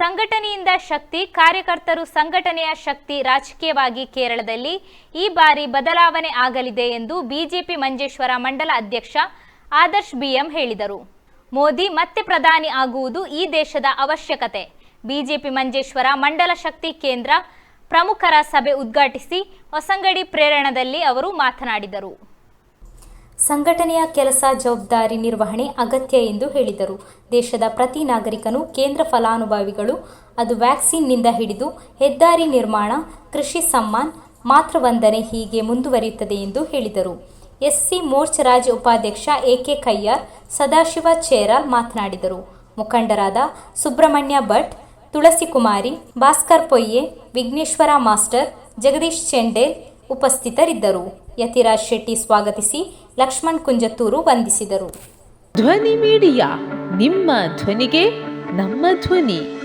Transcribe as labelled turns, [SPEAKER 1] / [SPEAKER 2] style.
[SPEAKER 1] ಸಂಘಟನೆಯಿಂದ ಶಕ್ತಿ, ಕಾರ್ಯಕರ್ತರು ಸಂಘಟನೆಯ ಶಕ್ತಿ ರಾಜಕೀಯವಾಗಿ ಕೇರಳದಲ್ಲಿ ಈ ಬಾರಿ ಬದಲಾವಣೆ ಆಗಲಿದೆ ಎಂದು ಬಿಜೆಪಿ ಮಂಜೇಶ್ವರ ಮಂಡಲ ಅಧ್ಯಕ್ಷ ಆದರ್ಶ್ ಬಿಎಂ ಹೇಳಿದರು. ಮೋದಿ ಮತ್ತೆ ಪ್ರಧಾನಿ ಆಗುವುದು ಈ ದೇಶದ ಅವಶ್ಯಕತೆ. ಬಿಜೆಪಿ ಮಂಜೇಶ್ವರ ಮಂಡಲ ಶಕ್ತಿ ಕೇಂದ್ರ ಪ್ರಮುಖರ ಸಭೆ ಉದ್ಘಾಟಿಸಿ ಹೊಸಂಗಡಿ ಪ್ರೇರಣದಲ್ಲಿ ಅವರು ಮಾತನಾಡಿದರು. ಸಂಘಟನೆಯ ಕೆಲಸ ಜವಾಬ್ದಾರಿ ನಿರ್ವಹಣೆ ಅಗತ್ಯ ಎಂದು ಹೇಳಿದರು. ದೇಶದ ಪ್ರತಿ ನಾಗರಿಕನು ಕೇಂದ್ರ ಫಲಾನುಭವಿಗಳು, ಅದು ವ್ಯಾಕ್ಸಿನ್ನಿಂದ ಹಿಡಿದು ಹೆದ್ದಾರಿ ನಿರ್ಮಾಣ, ಕೃಷಿ ಸಮ್ಮಾನ್ ಮಾತೃವಂದನೆ ಹೀಗೆ ಮುಂದುವರಿಯುತ್ತದೆ ಎಂದು ಹೇಳಿದರು. ಎಸ್ಸಿ ಮೋರ್ಚರಾಜ್ ಉಪಾಧ್ಯಕ್ಷ ಉಪಾಧ್ಯಕ್ಷ ಎಕೆ ಕಯ್ಯಾರ್ ಸದಾಶಿವ ಚೇರಾಲ್ ಮಾತನಾಡಿದರು. ಮುಖಂಡರಾದ ಸುಬ್ರಹ್ಮಣ್ಯ ಭಟ್, ತುಳಸಿ ಕುಮಾರಿ, ಭಾಸ್ಕರ್ ಪೊಯ್ಯೆ, ವಿಘ್ನೇಶ್ವರ ಮಾಸ್ಟರ್, ಜಗದೀಶ್ ಚೆಂಡೇಲ್ ಉಪಸ್ಥಿತರಿದ್ದರು. ಯತಿರಾಜ್ ಶೆಟ್ಟಿ ಸ್ವಾಗತಿಸಿ ಲಕ್ಷ್ಮಣ್ ಕುಂಜತ್ತೂರು ವಂದಿಸಿದರು.
[SPEAKER 2] ಧ್ವನಿ ಮೀಡಿಯಾ ನಿಮ್ಮ ಧ್ವನಿಗೆ ನಮ್ಮ ಧ್ವನಿ.